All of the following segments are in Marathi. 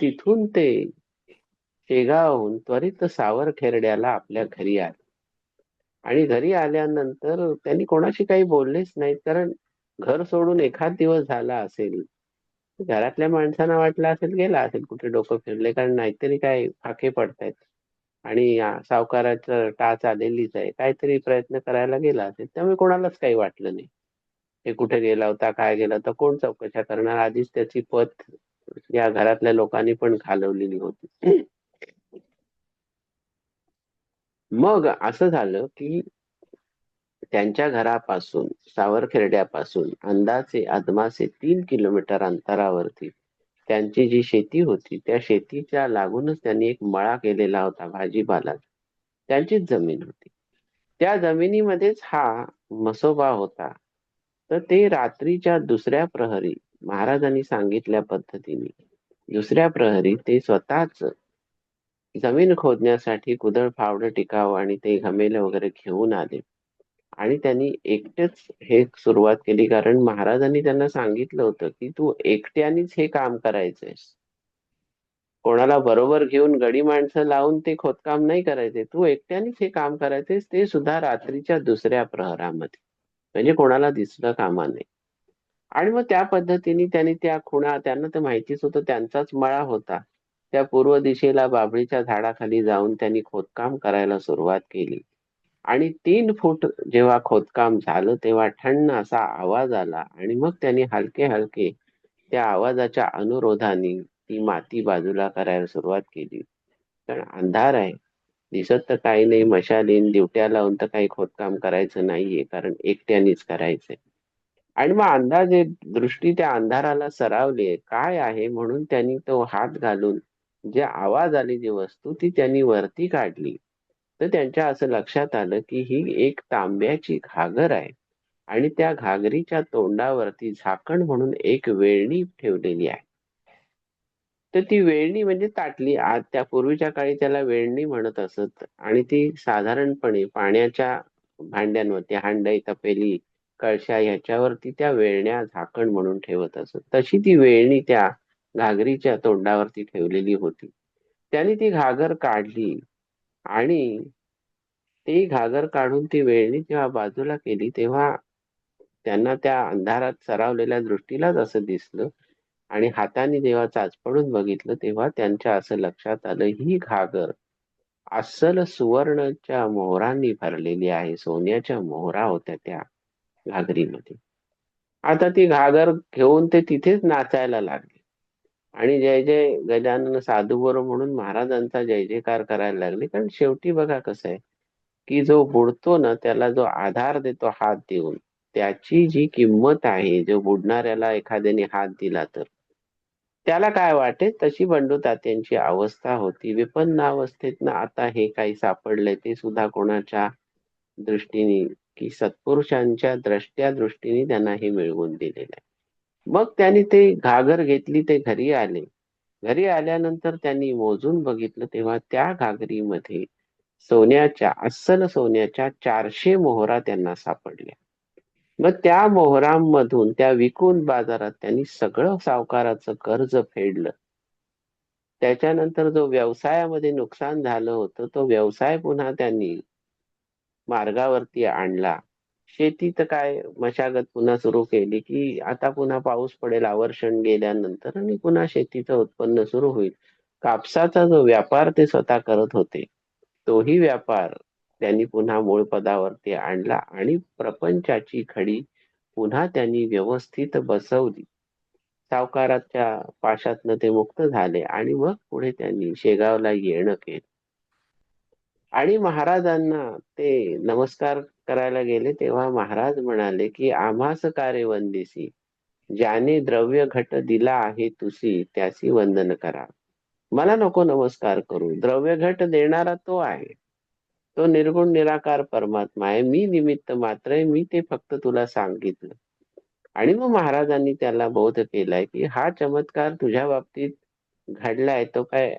तिथून ते शेगावहून त्वरित सावरखेरड्याला आपल्या घरी आले. आणि घरी आल्यानंतर त्यांनी कोणाशी काही बोललेच नाहीत कारण घर सोडून एखाद दिवस झाला असेल. घरातल्या माणसांना वाटलं असेल गेला असेल कुठे डोकं फिरले कारण नाहीतरी काय फाके पडतायत. आणि सावकाराचं टाच आलेलीच आहे. काहीतरी प्रयत्न करायला गेला असेल त्यामुळे कोणालाच काही वाटलं नाही. हे कुठे गेला होता काय गेला होता कोण चौकशा करणार? आधीच त्याची पत या घरातल्या लोकांनी पण घालवलेली होती. मग असं झालं की त्यांच्या घरापासून सावरखेरड्यापासून अंदाजे अदमासे तीन किलोमीटर अंतरावरती त्यांची जी शेती होती त्या शेतीच्या लागूनच त्यांनी एक मळा केलेला होता भाजीपाला. त्यांचीच जमीन होती. त्या जमिनीमध्येच हा मसोबा होता. तर ते रात्रीच्या दुसऱ्या प्रहरी महाराजांनी सांगितल्या पद्धतीने. दुसऱ्या प्रहरी ते स्वतःच जमीन खोदण्यासाठी कुदळ फावडं टिकावं आणि ते घमेले वगैरे घेऊन आले. आणि त्यांनी एकटेच हे सुरुवात केली कारण महाराजांनी त्यांना सांगितलं होतं की तू एकट्यानेच हे काम करायचंयस. कोणाला बरोबर घेऊन गडी माणसं लावून ते खोदकाम नाही करायचे. तू एकट्यानेच हे काम करायचेस ते सुद्धा रात्रीच्या दुसऱ्या प्रहरामध्ये. म्हणजे कोणाला दिसलं कामा नये. आणि मग त्या पद्धतीने त्यांनी त्या खुणा त्यांना तर माहितीच होतं त्यांचाच मळा होता. त्या पूर्व दिशेला बाबळीच्या झाडाखाली जाऊन त्यांनी खोदकाम करायला सुरुवात केली. आणि तीन फूट जेव्हा खोदकाम झालं तेव्हा ठण्ण असा आवाज आला आणि मग त्यांनी हलके हलके त्या आवाजाच्या अनुरोधाने ती माती बाजूला करायला सुरुवात केली. कारण अंधार आहे. दिसत तर काही नाही मशालीन दिवट्या लावून तर काही खोदकाम करायचं नाहीये कारण एकट्यानेच करायचंय. आणि मग अंदाजे दृष्टी त्या अंधाराला सरावली आहे. काय आहे? म्हणून त्यांनी तो हात घालून जे आवाज आली जी वस्तू ती त्यांनी वरती काढली. तर त्यांच्या असं लक्षात आलं की ही एक तांब्याची घागर आहे. आणि त्या घागरीच्या तोंडावरती झाकण म्हणून एक वेळणी ठेवलेली आहे. तर ती वेळणी म्हणजे ताटली. आज त्या पूर्वीच्या काळी त्याला वेळणी म्हणत असत. आणि ती साधारणपणे पाण्याच्या भांड्यांवरती हांडाई तपेली कळशा याच्यावरती त्या वेळण्या झाकण म्हणून ठेवत असत. तशी ती वेळणी त्या घागरीच्या तोंडावरती ठेवलेली होती. त्याने ती घागर काढली आणि ती घागर काढून ती वेळणी जेव्हा बाजूला केली तेव्हा त्यांना त्या अंधारात सरावलेल्या दृष्टीलाच असं दिसलं आणि हाताने जेव्हा चाचपडून बघितलं तेव्हा त्यांच्या असं लक्षात आलं ही घागर अस्सल सुवर्णच्या मोहरांनी भरलेली आहे. सोन्याच्या मोहरा होत्या त्या. घागरीमध्ये. आता ती घागर घेऊन ते तिथेच नाचायला लागले. आणि जय जय गजानन साधू म्हणून महाराजांचा जय जयकार करायला लागले. कारण शेवटी बघा कसं आहे की जो बुडतो ना त्याला जो आधार देतो हात देऊन त्याची जी किंमत आहे जो बुडणाऱ्याला एखाद्याने हात दिला तर त्याला काय वाटे तशी बंडू तात्यांची अवस्था होती. विपन्न अवस्थेतनं आता हे काही सापडले ते सुद्धा कोणाच्या दृष्टीने की सत्पुरुषांच्या द्रष्ट्या दृष्टीने त्यांना हे मिळवून दिलेलं आहे. मग त्यांनी ते घागर घेतली ते घरी आले. घरी आल्यानंतर त्यांनी मोजून बघितलं तेव्हा त्या घागरीमध्ये सोन्याच्या अस्सल सोन्याच्या चारशे मोहरा त्यांना सापडल्या. मग त्या मोहरांमधून त्या विकून बाजारात त्यांनी सगळं सावकाराचं कर्ज फेडलं. त्याच्यानंतर जो व्यवसायामध्ये नुकसान झालं होतं तो व्यवसाय पुन्हा त्यांनी मार्गावरती आणला. शेती तर काय मशागत पुन्हा सुरू केली की आता पुन्हा पाऊस पडेल आवर्षण गेल्यानंतर आणि पुन्हा शेतीचं उत्पन्न सुरू होईल. कापसाचा जो व्यापार ते स्वतः करत होते तोही व्यापार त्यांनी पुन्हा मूळ पदावरती आणला आणि प्रपंचाची खडी पुन्हा त्यांनी व्यवस्थित बसवली. सावकाराच्या पाशातनं ते मुक्त झाले आणि मग पुढे त्यांनी शेगावला येणं केलं. आणि महाराजांना ते नमस्कार करायला गेले तेव्हा महाराज म्हणाले की आम्हास कार्य वंदिसी ज्याने द्रव्य घट दिला आहे तुसी त्याची वंदन करा. मला नको नमस्कार करू द्रव्य घट देणारा तो आहे. तो निर्गुण निराकार परमात्मा आहे. मी निमित्त मात्र आहे मी ते फक्त तुला सांगितलं. आणि मग महाराजांनी त्याला बोध केलाय की हा चमत्कार तुझ्या बाबतीत घडलाय तो काय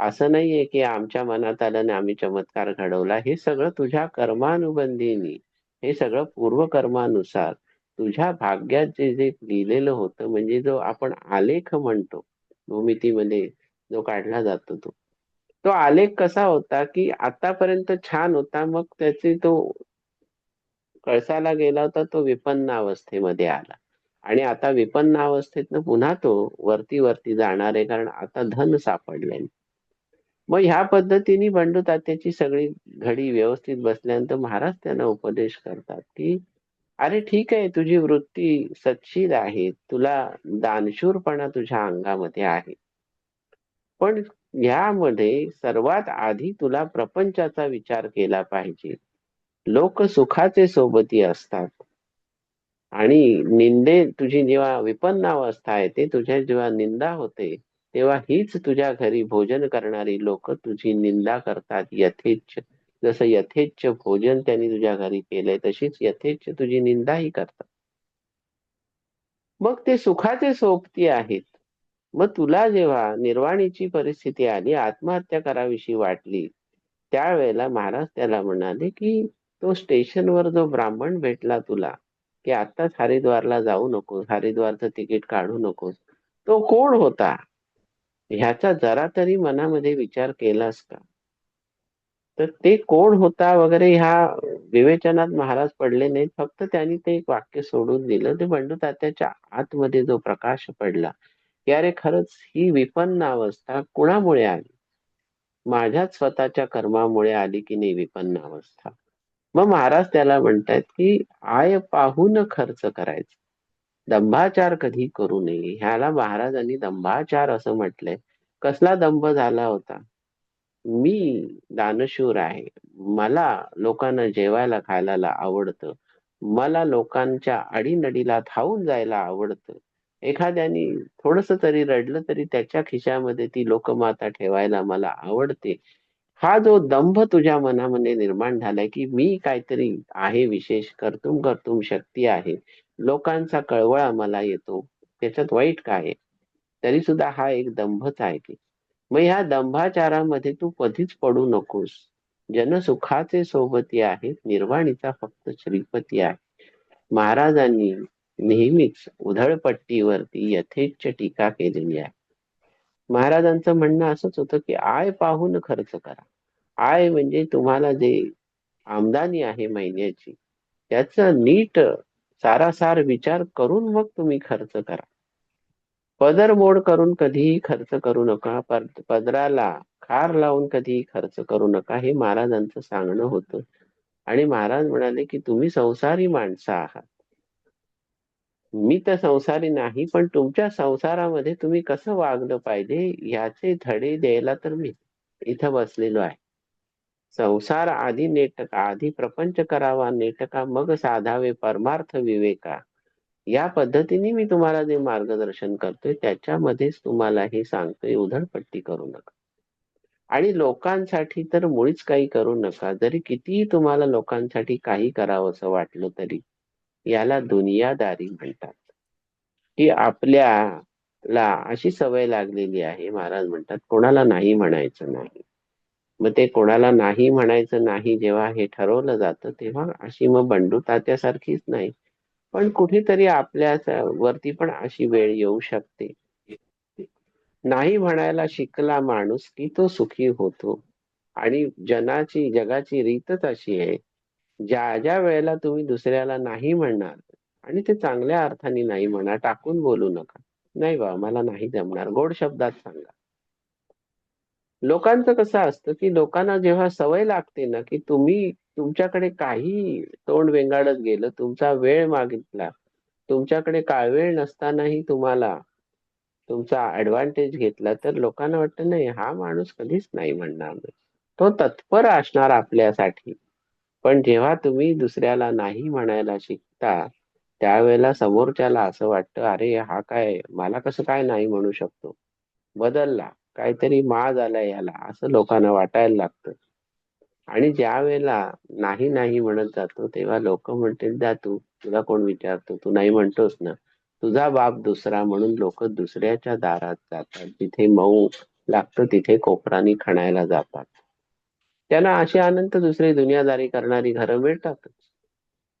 असं नाहीये की आमच्या मनात आलं आणि आम्ही चमत्कार घडवला. हे सगळं तुझ्या कर्मानुबंधीनी हे सगळं पूर्वकर्मानुसार तुझ्या भाग्यात जे जे लिहिलेलं होतं म्हणजे जो आपण आलेख म्हणतो भूमितीमध्ये जो काढला जातो तो तो आलेख कसा होता की आतापर्यंत छान होता मग त्याची तो कळसाला गेला होता तो विपन्न अवस्थेमध्ये आला. आणि आता विपन्न अवस्थेतनं पुन्हा तो वरती वरती जाणार आहे कारण आता धन सापडले मग ह्या पद्धतीने बंडू तात्याची सगळी घडी व्यवस्थित बसल्यानंतर महाराज त्यांना उपदेश करतात की अरे ठीक आहे तुझी वृत्ती सच्छील आहे. तुला दानशूरपणा तुझ्या अंगामध्ये आहे. पण ह्यामध्ये सर्वात आधी तुला प्रपंचाचा विचार केला पाहिजे. लोक सुखाचे सोबती असतात. आणि निंदे तुझी जेव्हा विपन्न अवस्था आहे ते तुझ्या जेव्हा निंदा होते तेव्हा हीच तुझ्या घरी भोजन करणारी लोक तुझी निंदा करतात. यथेच्छ जसं यथेच्छ भोजन त्यांनी तुझ्या घरी केलंय तशीच यथेच्छ तुझी निंदाही करतात. मग ते सुखाचे सोबती आहेत. मग तुला जेव्हा निर्वाणीची परिस्थिती आली आत्महत्या करावीशी वाटली त्यावेळेला महाराज त्याला म्हणाले की तो स्टेशनवर जो ब्राह्मण भेटला तुला की आत्ताच हरिद्वारला जाऊ नकोस हरिद्वारचं तिकीट काढू नकोस तो कोण होता? ह्याचा जरा तरी मनामध्ये विचार केलास का? तर ते कोण होता वगैरे ह्या विवेचनात महाराज पडले नाहीत. फक्त त्यांनी ते एक वाक्य सोडून दिलं. ते बंडू तात्याच्या आतमध्ये जो प्रकाश पडला की अरे खरंच ही विपन्न अवस्था कुणामुळे आली? माझ्याच स्वतःच्या कर्मामुळे आली की नाही विपन्न अवस्था? मग महाराज त्याला म्हणतायत की आय पाहून खर्च करायचा. दंभाचार कधी करू नये? ह्याला महाराजांनी दंभाचार असं म्हटलंय. कसला दंभ झाला होता? मी दानशूर आहे. मला लोकांना जेवायला खायला आवडतं. मला लोकांच्या अडीनडीला धावून जायला आवडतं. एखाद्याने थोडस तरी रडलं तरी त्याच्या खिशामध्ये ती लोकमाता ठेवायला मला आवडते. हा जो दंभ तुझ्या मनामध्ये निर्माण झालाय की मी काहीतरी आहे विशेष कर्तुम कर्तुम शक्ती आहे. लोकांचा कळवळा मला येतो. त्याच्यात वाईट काय आहे? तरी सुद्धा हा एक दंभच आहे की. मग ह्या दंभाचारामध्ये तू कधीच पडू नकोस. जनसुखाचे सोबती आहेत निर्वाणीचा फक्त श्रीपती आहे. महाराजांनी नेहमीच उधळपट्टीवरती यथेच्छ टीका केलेली आहे. महाराजांचं म्हणणं असंच होतं की आय पाहून खर्च करा. आय म्हणजे तुम्हाला जे आमदानी आहे महिन्याची त्याचा नीट सारासार विचार करून मग तुम्ही खर्च करा. पदर मोड करून कधीही खर्च करू नका. पदराला खार लावून कधीही खर्च करू नका हे महाराजांचं सांगणं होतं. आणि महाराज म्हणाले की तुम्ही संसारी माणसं आहात. मी तर संसारी नाही पण तुमच्या संसारामध्ये तुम्ही कसं वागलं पाहिजे? याचे धडे द्यायला तर मी इथं बसलेलो आहे. संसार आधी नेटका आधी प्रपंच करावा नेटका मग साधावे परमार्थ विवेका. या पद्धतीने मी तुम्हाला जे मार्गदर्शन करतोय त्याच्यामध्येच तुम्हाला हे सांगतोय उधळपट्टी करू नका. आणि लोकांसाठी तर मुळीच काही करू नका. जरी कितीही तुम्हाला लोकांसाठी काही करावं असं वाटलं तरी याला दुनियादारी म्हणतात. की आपल्याला अशी सवय लागलेली आहे महाराज म्हणतात कोणाला नाही म्हणायचं नाही. मग ते कोणाला नाही म्हणायचं नाही जेव्हा हे ठरवलं जातं तेव्हा अशी मग बंडू तात्यासारखीच नाही. पण कुठेतरी आपल्या वरती पण अशी वेळ येऊ शकते. नाही म्हणायला शिकला माणूस की तो सुखी होतो. आणि जनाची जगाची रीतच अशी आहे. ज्या ज्या वेळेला तुम्ही दुसऱ्याला नाही म्हणणार आणि ते चांगल्या अर्थाने नाही म्हणा टाकून बोलू नका. नाही बा मला नाही जमणार. गोड शब्दात सांगा. लोकांचं कसं असतं की लोकांना जेव्हा सवय लागते ना की तुम्ही तुमच्याकडे काही तोंड वेंगाडत गेलं तुमचा वेळ मागितला तुमच्याकडे काळवेळ नसतानाही तुम्हाला तुमचा ऍडव्हान्टेज घेतला तर लोकांना वाटतं नाही हा माणूस कधीच नाही म्हणणार नाही. तो तत्पर असणार आपल्यासाठी. पण जेव्हा तुम्ही दुसऱ्याला नाही म्हणायला शिकता त्यावेळेला समोरच्याला असं वाटतं अरे हा काय मला कसं काय नाही म्हणू शकतो? बदलला. काहीतरी माज आलाय याला असं लोकांना वाटायला लागतं. आणि ज्या वेळेला नाही नाही म्हणत जातो तेव्हा लोक म्हणतील जा तू तुला कोण विचारतो? तू नाही म्हणतोस ना. तुझा बाप दुसरा म्हणून लोक दुसऱ्याच्या दारात जातात. जिथे मऊ लागतं तिथे कोपरानी खणायला जातात. त्यांना अशी अनंत दुसरी दुनियादारी करणारी घरं मिळतातच.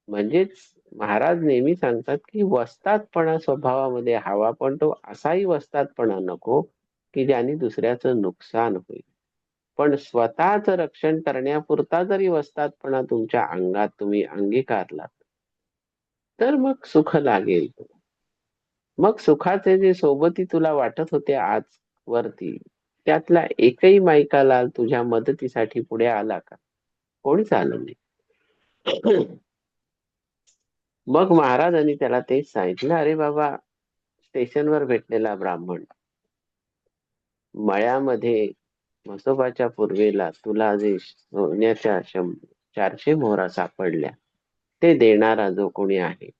म्हणजेच महाराज नेहमी सांगतात की वस्तातपणा स्वभावामध्ये हवा पण तो असाही वस्तातपणा नको की ज्याने दुसऱ्याचं नुकसान होईल. पण स्वतःच रक्षण करण्यापुरता जरी वस्तातपणा तुमच्या अंगात तुम्ही अंगीकारलात तर मग सुख लागेल. मग सुखाचे जे सोबती तुला वाटत होते आज वरती त्यातला एकही मायकालाल तुझ्या मदतीसाठी पुढे आला का? कोणीच आलं नाही मग महाराजांनी त्याला तेच सांगितलं अरे बाबा स्टेशनवर भेटलेला ब्राह्मण मळ्यामध्ये म्हसोबाच्या पूर्वेला तुला जे सोन्याच्या चारशे मोहरा सापडल्या. ते देणारा जो कोणी आहे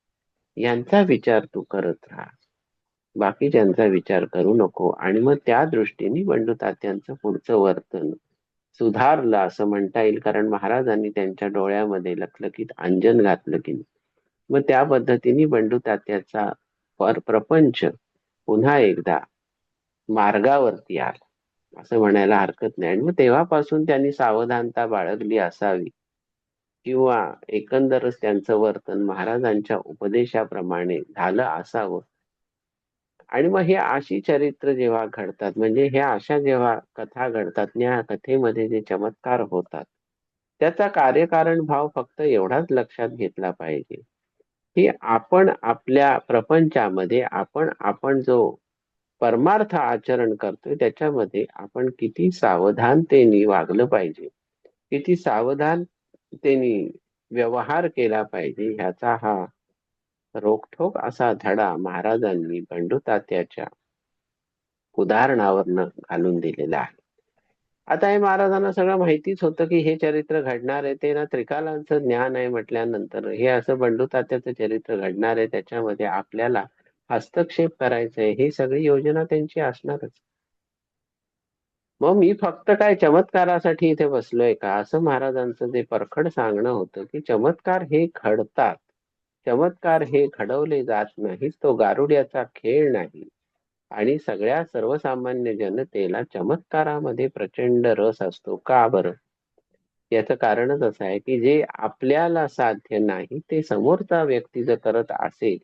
यांचा विचार तू करत राहा. बाकीच्यांचा विचार करू नको आणि मग त्या दृष्टीने बंडू तात्यांचं पुढचं वर्तन सुधारलं असं म्हणता येईल. कारण महाराजांनी त्यांच्या डोळ्यामध्ये लखलखीत अंजन घातलं की मग त्या पद्धतीने बंडू तात्याचा प्रपंच पुन्हा एकदा मार्गावरती आला. असं म्हणायला हरकत नाही. आणि मग तेव्हापासून त्यांनी सावधानता बाळगली असावी. किंवा एकंदरच त्यांचं वर्तन महाराजांच्या उपदेशाप्रमाणे झालं असावं. आणि मग हे अशी चरित्र जेव्हा घडतात म्हणजे ह्या अशा जेव्हा कथा घडतात या कथेमध्ये जे चमत्कार होतात त्याचा कार्यकारण भाव फक्त एवढाच लक्षात घेतला पाहिजे की आपण आपल्या प्रपंचामध्ये आपण आपण जो परमार्थ आचरण करतोय त्याच्यामध्ये आपण किती सावधानतेने वागलं पाहिजे. किती सावधानतेने व्यवहार केला पाहिजे ह्याचा हा रोखठोक असा धडा महाराजांनी बंडूतात्याच्या उदाहरणावरनं घालून दिलेला आहे. आता हे महाराजांना सगळं माहितीच होतं की हे चरित्र घडणार आहे ते ना त्रिकालांचं ज्ञान आहे म्हटल्यानंतर हे असं बंडू तात्याचं चरित्र घडणार आहे त्याच्यामध्ये आपल्याला हस्तक्षेप करायचंय. ही सगळी योजना त्यांची असणारच. मग मी फक्त काय चमत्कारासाठी इथे बसलोय का? असं महाराजांचं जे परखड सांगणं होतं की चमत्कार हे घडतात. चमत्कार हे घडवले जात नाहीत. तो गारुड्याचा खेळ नाही. आणि सगळ्या सर्वसामान्य जनतेला चमत्कारामध्ये प्रचंड रस असतो. का बरं? याचं कारणच असं आहे की जे आपल्याला साध्य नाही ते समोरचा व्यक्ती जर करत असेल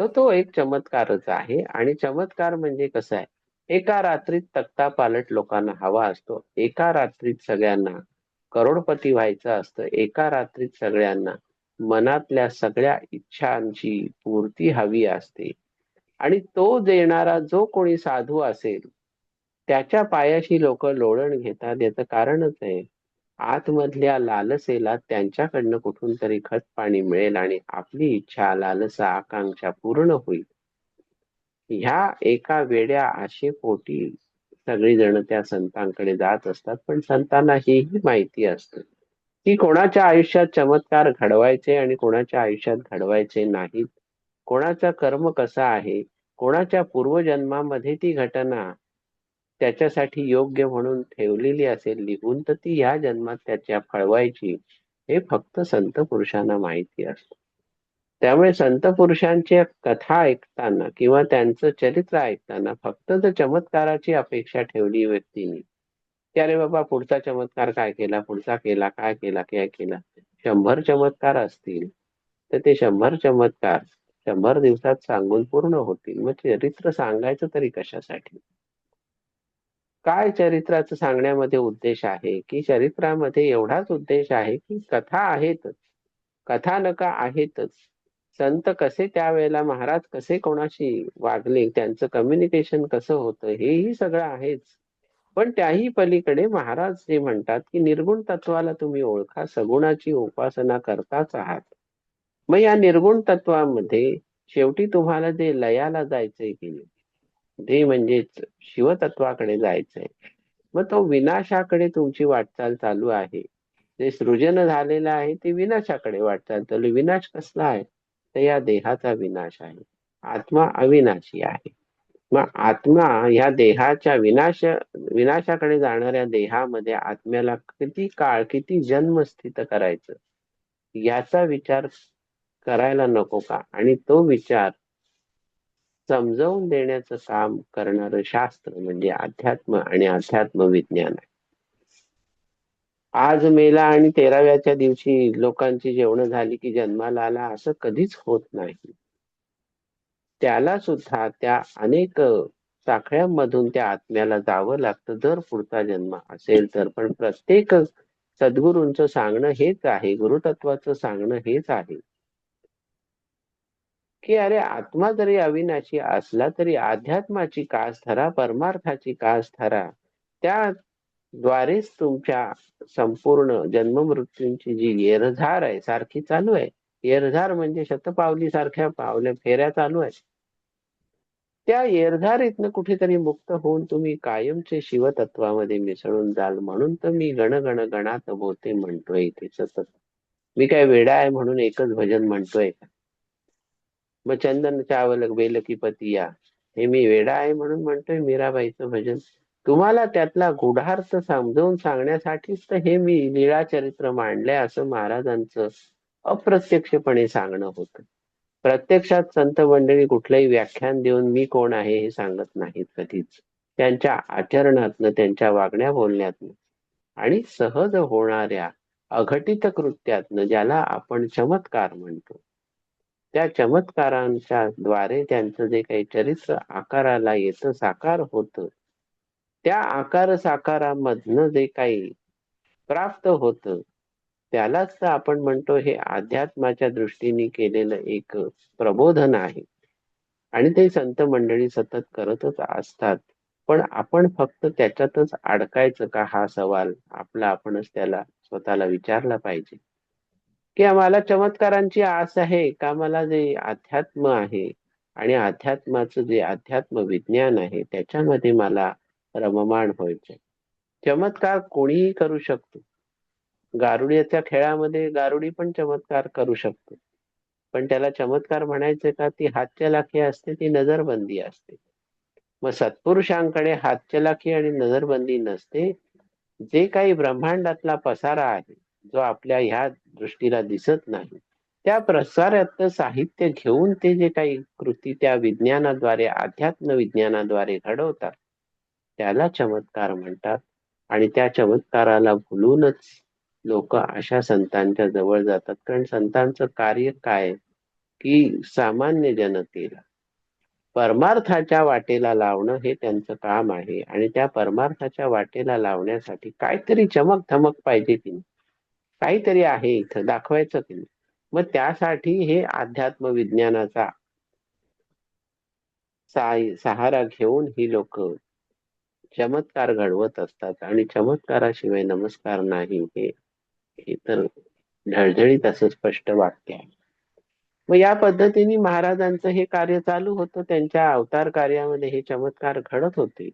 तर तो एक चमत्कारच आहे. आणि चमत्कार म्हणजे कसं आहे? एका रात्रीत तक्ता पालट लोकांना हवा असतो. एका रात्रीत सगळ्यांना करोडपती व्हायचं असतं. एका रात्रीत सगळ्यांना मनातल्या सगळ्या इच्छांची पूर्ती हवी असते. आणि तो देणारा जो कोणी साधू असेल त्याच्या पायाशी लोक लोळण घेतात याचं कारणच आहे. आतमधल्या लालसेला त्यांच्याकडनं कुठून तरी खत पाणी मिळेल आणि आपली इच्छा लालसा आकांक्षा पूर्ण होईल. ह्या एका वेड्या आशेपोटी सगळीजण त्या संतांकडे जात असतात पण संतांना हीही माहिती असते की कोणाच्या आयुष्यात चमत्कार घडवायचे आणि कोणाच्या आयुष्यात घडवायचे नाहीत. कोणाचा कर्म कसा आहे कोणाच्या पूर्वजन्मामध्ये ती घटना त्याच्यासाठी योग्य म्हणून ठेवलेली असेल लिहून तर ती या जन्मात त्याच्या फळवायची. हे फक्त संत पुरुषांना माहिती असत. त्यामुळे संत पुरुषांच्या कथा ऐकताना किंवा त्यांचं चरित्र ऐकताना फक्त जर चमत्काराची अपेक्षा ठेवली व्यक्तीने. की अरे बाबा पुढचा चमत्कार काय केला? पुढचा केला? काय केला? काय केला? शंभर चमत्कार असतील तर ते शंभर चमत्कार शंभर दिवसात सांगून पूर्ण होतील. मग चरित्र सांगायचं तरी कशासाठी? काय चरित्राचं सांगण्यामध्ये उद्देश आहे? की चरित्रामध्ये एवढाच उद्देश आहे की कथा आहेतच कथानका आहेतच संत कसे त्यावेळेला महाराज कसे कोणाशी वागले त्यांचं कम्युनिकेशन कसं होतं हेही सगळं आहेच. पण त्याही पलीकडे महाराज जे म्हणतात की निर्गुण तत्वाला तुम्ही ओळखा सगुणाची उपासना करताच आहात. मग या निर्गुण तत्वामध्ये शेवटी तुम्हाला जे लयाला जायचंय की नाही म्हणजेच शिवतत्वाकडे जायचंय. मग तो विनाशाकडे तुमची वाटचाल चालू आहे. जे सृजन झालेलं आहे ते विनाशाकडे वाटचाल चालू विनाश कसला आहे? तर या देहाचा विनाश आहे. आत्मा अविनाशी आहे. मग आत्मा ह्या देहाच्या विनाश विनाशाकडे जाणाऱ्या देहामध्ये आत्म्याला किती काळ किती जन्म स्थित करायचं? याचा विचार करायला नको का? आणि तो विचार समजावून देण्याचं काम करणारं शास्त्र म्हणजे अध्यात्म आणि अध्यात्म विज्ञान आहे. आज मेला आणि तेराव्याच्या दिवशी लोकांची जेवण झाली की जन्माला आला असं कधीच होत नाही. त्याला सुद्धा त्या अनेक साखळ्यांमधून त्या आत्म्याला जावं लागतं. जर पुढचा जन्म असेल तर. पण प्रत्येक सद्गुरूंचं सांगणं हेच आहे. गुरुतत्वाचं सांगणं हेच आहे. की अरे आत्मा जरी अविनाशी असला तरी अध्यात्माची कास ठरा परमार्थाची कास ठरा त्या द्वारेच तुमच्या संपूर्ण जन्ममृत्यूंची जी येरझार आहे सारखी चालू आहे. येरझार म्हणजे शतपावली सारख्या पावल्या फेऱ्या चालू आहेत. त्या येरझारीतनं कुठेतरी मुक्त होऊन तुम्ही कायमचे शिवतत्वामध्ये मिसळून जाल म्हणून तर मी गण गण गणात बोते म्हणतोय इथे सतत. मी काय वेडा आहे म्हणून एकच भजन म्हणतोय. का मग चंदन चावल बेलकी पतिया हे मी वेडा आहे म्हणून म्हणतोय मीराबाईचं भजन. तुम्हाला त्यातला गुढार्थ समजावून सांगण्यासाठीच तर हे मी लीळा चरित्र मांडलंय असं महाराजांचं अप्रत्यक्षपणे सांगणं होतं. प्रत्यक्षात संत मंडळी कुठलंही व्याख्यान देऊन मी कोण आहे हे सांगत नाहीत कधीच. त्यांच्या आचरणातनं त्यांच्या वागण्या बोलण्यातनं आणि सहज होणाऱ्या अघटित कृत्यातनं ज्याला आपण चमत्कार म्हणतो. त्या चमत्कारांच्या द्वारे त्यांचं जे काही चरित्र आकाराला येतं साकार होतं त्या आकार साकारामधनं जे काही प्राप्त होतं त्यालाच तर आपण म्हणतो हे अध्यात्माच्या दृष्टीने केलेलं एक प्रबोधन आहे. आणि ते संत मंडळी सतत करतच असतात. पण आपण फक्त त्याच्यातच अडकायचं का हा सवाल आपला आपणच त्याला स्वतःला विचारला पाहिजे. की आम्हाला चमत्कारांची आस आहे का? मला जे अध्यात्म आहे आणि अध्यात्माचं जे अध्यात्म विज्ञान आहे त्याच्यामध्ये मला रममाण व्हायचंय. चमत्कार कोणीही करू शकतो. गारुडीच्या खेळामध्ये गारुडी पण चमत्कार करू शकतो. पण त्याला चमत्कार म्हणायचे का? ती हातचलाखी असते ती नजरबंदी असते. मग सत्पुरुषांकडे हातचलाखी आणि नजरबंदी नसते. जे काही ब्रह्मांडातला पसारा आहे जो आपल्या ह्या दृष्टीला दिसत नाही. त्या प्रसारात साहित्य घेऊन ते जे काही कृती त्या विज्ञानाद्वारे अध्यात्म विज्ञानाद्वारे घडवतात त्याला चमत्कार म्हणतात. आणि त्या चमत्काराला भुलूनच लोक अशा संतांच्या जवळ जातात. कारण संतांचं कार्य काय की सामान्य जनतेला परमार्थाच्या वाटेला लावणं हे त्यांचं काम आहे. आणि त्या परमार्थाच्या वाटेला लावण्यासाठी काहीतरी चमक धमक पाहिजे की नाही काहीतरी आहे इथं दाखवायचं की नाही. मग त्यासाठी हे अध्यात्म विज्ञानाचा सहारा घेऊन ही लोक चमत्कार घडवत असतात. आणि चमत्काराशिवाय नमस्कार नाही हे तर ढळझळीत असं स्पष्ट वाक्य आहे. मग या पद्धतीने महाराजांचं हे कार्य चालू होतं. त्यांच्या अवतार कार्यामध्ये हे चमत्कार घडत होते.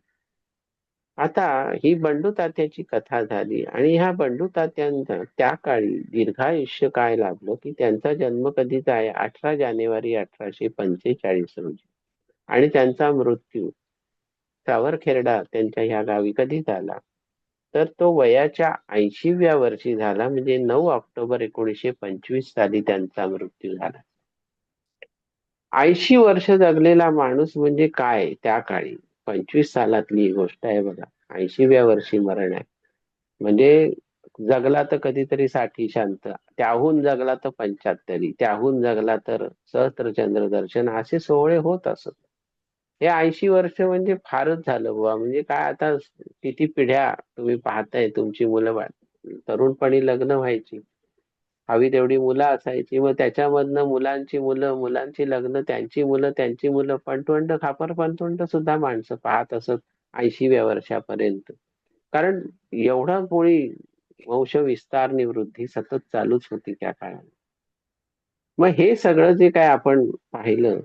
आता ही बंडू तात्याची कथा झाली आणि ह्या बंडू तात्यांना त्या काळी दीर्घायुष्य काय लाभलं की त्यांचा जन्म कधीचा आहे अठरा जानेवारी अठराशे पंचेचाळीस रोजी. आणि त्यांचा मृत्यू सावरखेरडा त्यांच्या ह्या गावी कधी झाला? तर तो वयाच्या ऐंशीव्या वर्षी झाला म्हणजे नऊ ऑक्टोबर एकोणीसशे पंचवीस साली त्यांचा मृत्यू झाला. ऐंशी वर्ष जगलेला माणूस म्हणजे काय त्या काळी? पंचवीस सालातली गोष्ट आहे बघा. ऐंशीव्या वर्षी मरण आहे. म्हणजे जगला तर कधीतरी साठी शांत. त्याहून जगला तर पंच्याहत्तरी. त्याहून जगला तर सहस्त्रचंद्र दर्शन. असे सोहळे होत असत. हे ऐंशी वर्ष म्हणजे फारच झालं बुवा. म्हणजे काय आता किती पिढ्या तुम्ही पाहताय तुमची मुलं तरुणपणी लग्न व्हायची. हवी तेवढी मुलं असायची. मग त्याच्यामधनं मुलांची मुलं मुलांची लग्न त्यांची मुलं त्यांची मुलं पंटवंड खापर पंतवंड सुद्धा माणसं पाहत असत ऐंशीव्या वर्षापर्यंत. कारण एवढा कोळी वंश विस्तार निवृत्ती सतत चालूच होती त्या काळात. मग हे सगळं जे काय आपण पाहिलं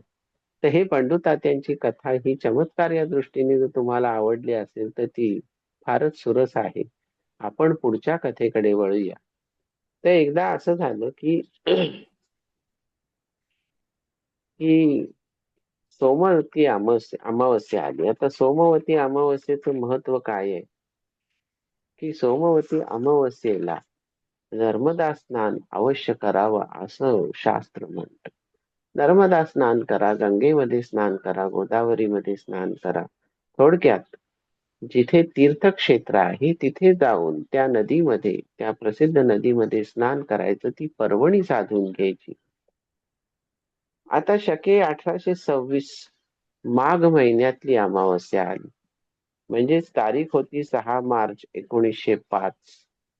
तर हे पंडू तात्यांची कथा ही चमत्कार या दृष्टीने जर तुम्हाला आवडली असेल तर ती फारच सुरस आहे. आपण पुढच्या कथेकडे वळूया. ते एकदा असं झालं की की सोमवती अमावस्या अमावस्या आली. आता सोमवती अमावस्येचं महत्त्व काय आहे? की सोमवती अमावस्येला नर्मदा स्नान अवश्य करावं असं शास्त्र म्हणत. नर्मदा स्नान करा गंगेमध्ये स्नान करा गोदावरीमध्ये स्नान करा. थोडक्यात जिथे तीर्थक्षेत्र आहे तिथे जाऊन त्या नदीमध्ये त्या प्रसिद्ध नदीमध्ये स्नान करायचं ती पर्वणी साधून घ्यायची. आता शके अठराशे सव्वीस माघ महिन्यातली अमावस्या आली. म्हणजेच तारीख होती सहा मार्च एकोणीसशे पाच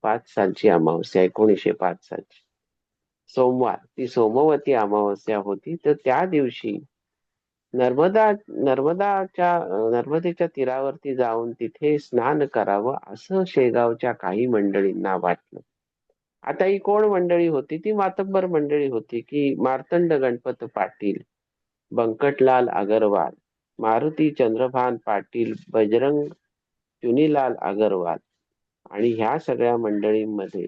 पाच सालची अमावस्या एकोणीसशे पाच सालची. सोमवार ती सोमवती अमावस्या होती. तर त्या दिवशी नर्मदा नर्मदाच्या नर्मदेच्या तीरावरती जाऊन तिथे स्नान करावं असं शेगावच्या काही मंडळींना वाटलं. आता ही कोण मंडळी होती? ती मातब्बर मंडळी होती की मार्तंड गणपत पाटील बंकटलाल अगरवाल मारुती चंद्रभान पाटील बजरंग चुनीलाल अगरवाल आणि ह्या सगळ्या मंडळींमध्ये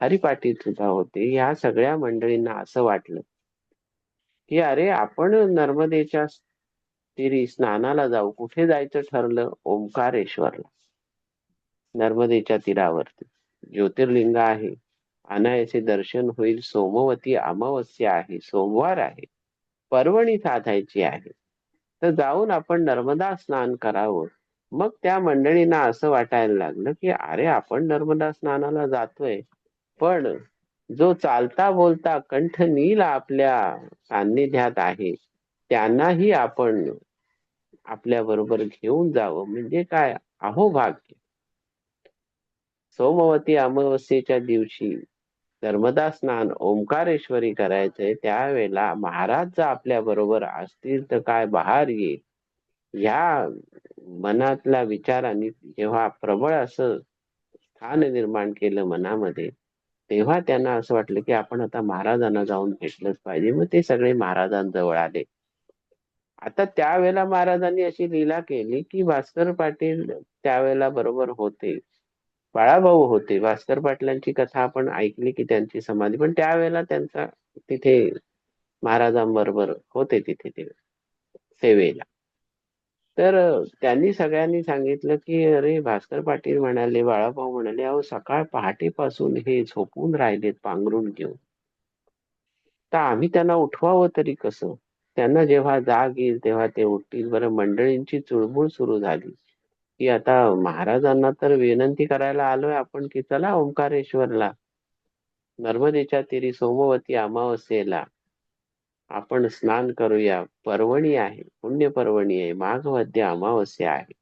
हरिपाटील सुद्धा होते. ह्या सगळ्या मंडळींना असं वाटलं की अरे आपण नर्मदेच्या तिरी स्नानाला जाऊ. कुठे जायचं ठरलं? ओंकारेश्वरला. नर्मदेच्या तीरावरती. ज्योतिर्लिंग आहे. अनायसे दर्शन होईल. सोमवती अमावस्या आहे. सोमवार आहे. पर्वणी साधायची आहे. तर जाऊन आपण नर्मदा स्नान करावं. मग त्या मंडळींना असं वाटायला लागलं की अरे आपण नर्मदा स्नानाला जातोय. पण जो चालता बोलता कंठ नील आपल्या सान्निध्यात आहे. त्यांनाही आपण आपल्या बरोबर घेऊन जावं. म्हणजे काय? अहो भाग्य सोमवती अमावस्येच्या दिवशी नर्मदा स्नान ओंकारेश्वरी करायचंय त्यावेळेला महाराज जर आपल्या बरोबर असतील तर काय बहार येईल? ह्या मनातल्या विचारांनी जेव्हा प्रबळ असं स्थान निर्माण केलं मनामध्ये तेव्हा त्यांना असं वाटलं की आपण आता महाराजांना जाऊन भेटलंच पाहिजे. मग ते सगळे महाराजांजवळ आले. आता त्यावेळेला महाराजांनी अशी लीला केली की भास्कर पाटील त्यावेळेला बरोबर होते. बाळाभाऊ होते. भास्कर पाटलांची कथा आपण ऐकली की त्यांची समाधी. पण त्यावेळेला त्यांचा तिथे महाराजांबरोबर होते तिथे ते सेवेला. तर त्यांनी सगळ्यांनी सांगितलं की अरे भास्कर पाटील म्हणाले बाळाभाऊ म्हणाले अहो सकाळ पहाटेपासून हे झोपून राहिलेत पांघरून घेऊन. तर आम्ही त्यांना उठवावं तरी कसं? त्यांना जेव्हा जाग येईल तेव्हा ते उठतील. बरं मंडळींची चुळबुळ सुरू झाली. की आता महाराजांना तर विनंती करायला आलोय आपण की चला ओंकारेश्वरला. नर्मदेच्या तिरी सोमवती अमावस्येला आपण स्नान करूया. पर्वणी आहे पुण्य पर्वणी आहे माघवद्य अमावस्या आहे.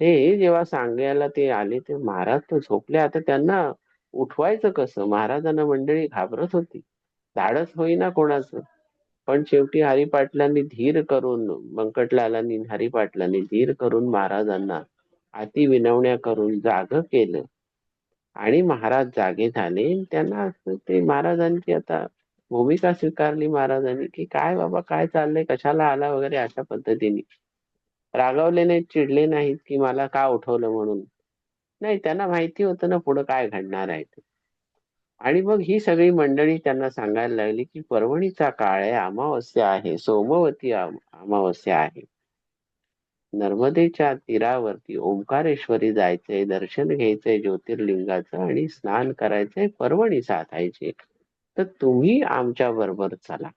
हे जेव्हा सांगायला ते आले ते महाराज तर झोपले. आता त्यांना उठवायचं कसं? महाराजांना मंडळी घाबरत होती. धाडस होईना कोणाचं. पण शेवटी हरिपाटलांनी धीर करून बंकटलालांनी हरिपाटलांनी धीर करून महाराजांना अति विनवण्या करून जाग केलं. आणि महाराज जागे झाले. त्यांना ते महाराजांची आता भूमिका स्वीकारली महाराजांनी की काय बाबा काय चाललंय? कशाला आला वगैरे अशा पद्धतीने. रागावले नाहीत चिडले नाहीत की मला का उठवलं म्हणून? नाही त्यांना माहिती होतं ना पुढं काय घडणार आहे ते. आणि मग ही सगळी मंडळी त्यांना सांगायला लागली की पर्वणीचा काळ आहे अमावस्या आहे सोमवती अमावस्या आहे. नर्मदेच्या तीरावरती ओंकारेश्वरी जायचंय दर्शन घ्यायचंय ज्योतिर्लिंगाचं आणि स्नान करायचंय पर्वणी साधायचे. तर तुम्ही आमच्या बरोबर चला.